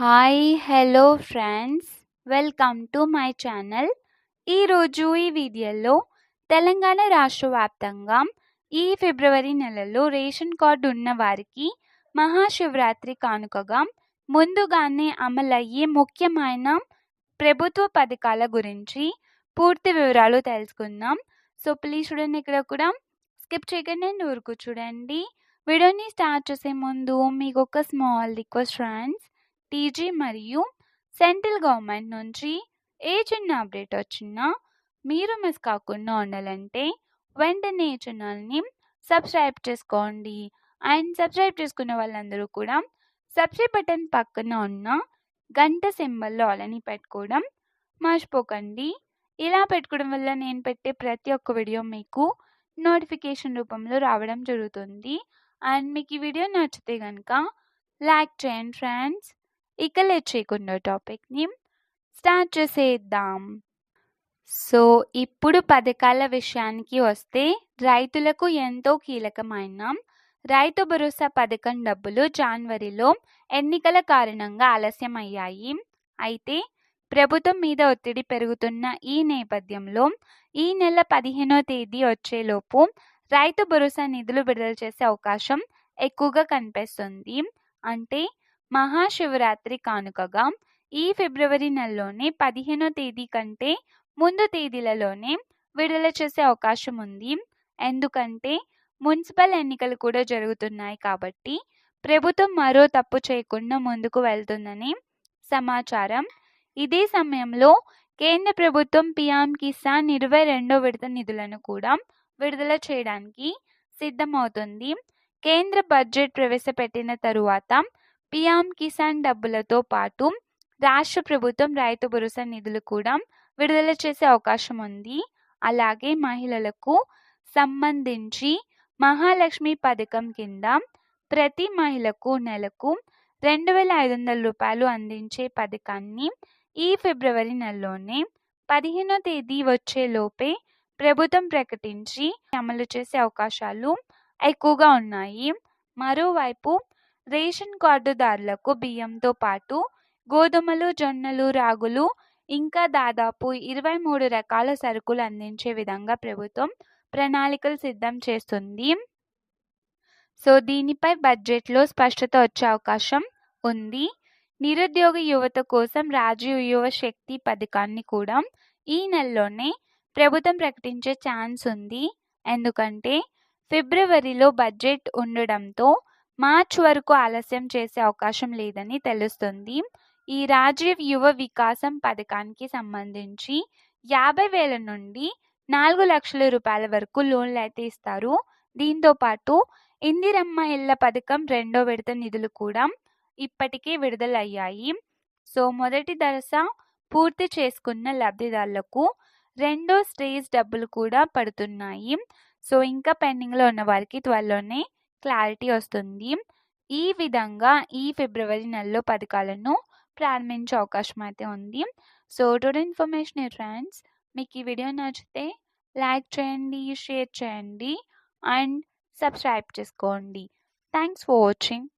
Hi hello friends welcome to my channel ఈరోజు ఈ వీడియోలో తెలంగాణ రాష్ట్ర వ్యాప్తంగా ఈ ఫిబ్రవరి నెలలో రేషన్ కార్డు ఉన్న వారికి మహాశివరాత్రి కానుకగా ముందుగానే అమలయ్యే ముఖ్యమైన ప్రభుత్వ పథకాల గురించి పూర్తి వివరాలు తెలుసుకుందాం. సో ప్లీజ్ చూడండి ఇక్కడ కూడా. స్కిప్ చేయకండి అండ్ ఊరుకు చూడండి. వీడియోని స్టార్ట్ చేసే ముందు మీకు ఒక స్మాల్ రిక్వెస్ట్ ఫ్రెండ్స్ టీజీ మరియు సెంట్రల్ గవర్నమెంట్ నుంచి ఏ చిన్న అప్డేట్ వచ్చినా మీరు మిస్ కాకుండా ఉండాలంటే వెంటనే ఛానల్ని సబ్స్క్రైబ్ చేసుకోండి. అండ్ సబ్స్క్రైబ్ చేసుకున్న వాళ్ళందరూ కూడా సబ్స్క్రైబ్ బటన్ పక్కన ఉన్న గంట సింబల్లో ఆలని పెట్టుకోవడం మర్చిపోకండి. ఇలా పెట్టుకోవడం వల్ల నేను పెట్టే ప్రతి ఒక్క వీడియో మీకు నోటిఫికేషన్ రూపంలో రావడం జరుగుతుంది. అండ్ మీకు ఈ వీడియో నచ్చితే కనుక లైక్ చేయండి ఫ్రెండ్స్ ఇక లేట్ చేయకుండా టాపిక్ని స్టార్ట్ చేసేద్దాం. సో ఇప్పుడు పథకాల విషయానికి వస్తే రైతులకు ఎంతో కీలకమైన రైతు భరోసా పథకం డబ్బులు జనవరిలో ఎన్నికల కారణంగా ఆలస్యమయ్యాయి. అయితే ప్రభుత్వం మీద ఒత్తిడి పెరుగుతున్న ఈ నేపథ్యంలో ఈ నెల పదిహేనో తేదీ వచ్చేలోపు రైతు భరోసా నిధులు విడుదల చేసే అవకాశం ఎక్కువగా కనిపిస్తుంది. అంటే మహాశివరాత్రి కానుకగా ఈ ఫిబ్రవరి నెలలోనే పదిహేనో తేదీ కంటే ముందు తేదీలలోనే విడుదల చేసే అవకాశం ఉంది. ఎందుకంటే మున్సిపల్ ఎన్నికలు కూడా జరుగుతున్నాయి కాబట్టి ప్రభుత్వం మరో తప్పు చేయకుండా ముందుకు వెళ్తుందని సమాచారం. ఇదే సమయంలో కేంద్ర ప్రభుత్వం పిఎం కిసాన్ ఇరవై రెండో విడత నిధులను కూడా విడుదల చేయడానికి సిద్ధమవుతుంది. కేంద్ర బడ్జెట్ ప్రవేశపెట్టిన తరువాత పిఎం కిసాన్ డబ్బులతో పాటు రాష్ట్ర ప్రభుత్వం రైతు భరోసా నిధులు కూడా విడుదల చేసే అవకాశం ఉంది. అలాగే మహిళలకు సంబంధించి మహాలక్ష్మి పథకం కింద ప్రతి మహిళకు నెలకు రెండు వేల ఐదు వందల రూపాయలు అందించే పథకాన్ని ఈ ఫిబ్రవరి నెలలోనే పదిహేనో తేదీ వచ్చేలోపే ప్రభుత్వం ప్రకటించి అమలు చేసే అవకాశాలు ఎక్కువగా ఉన్నాయి. మరోవైపు రేషన్ కార్డుదారులకు బియ్యంతో పాటు గోధుమలు జొన్నలు రాగులు ఇంకా దాదాపు ఇరవై మూడు రకాల సరుకులు అందించే విధంగా ప్రభుత్వం ప్రణాళికలు సిద్ధం చేస్తుంది. సో దీనిపై బడ్జెట్లో స్పష్టత వచ్చే అవకాశం ఉంది. నిరుద్యోగ యువత కోసం రాజీవ్ యువ శక్తి పథకాన్ని కూడా ఈ నెలలోనే ప్రభుత్వం ప్రకటించే ఛాన్స్ ఉంది. ఎందుకంటే ఫిబ్రవరిలో బడ్జెట్ ఉండడంతో మార్చ్ వరకు ఆలస్యం చేసే అవకాశం లేదని తెలుస్తుంది. ఈ రాజీవ్ యువ వికాసం పథకానికి సంబంధించి యాభై వేల నుండి నాలుగు లక్షల రూపాయల వరకు లోన్లు అయితే ఇస్తారు. దీంతో పాటు ఇందిరమ్మ ఇళ్ళ పథకం రెండో విడత నిధులు కూడా ఇప్పటికే విడుదలయ్యాయి. సో మొదటి దశ పూర్తి చేసుకున్న లబ్ధిదారులకు రెండో స్టేజ్ డబ్బులు కూడా పడుతున్నాయి. సో ఇంకా పెండింగ్లో ఉన్న వారికి త్వరలోనే క్లారిటీ వస్తుంది. ఈ విధంగా ఈ ఫిబ్రవరి నెలలో పథకాలను ప్రారంభించే అవకాశం అయితే ఉంది. సో టుడే ఇన్ఫర్మేషన్ ఫ్రెండ్స్ మీకు ఈ వీడియో నచ్చితే లైక్ చేయండి షేర్ చేయండి అండ్ సబ్స్క్రైబ్ చేసుకోండి. Thanks for watching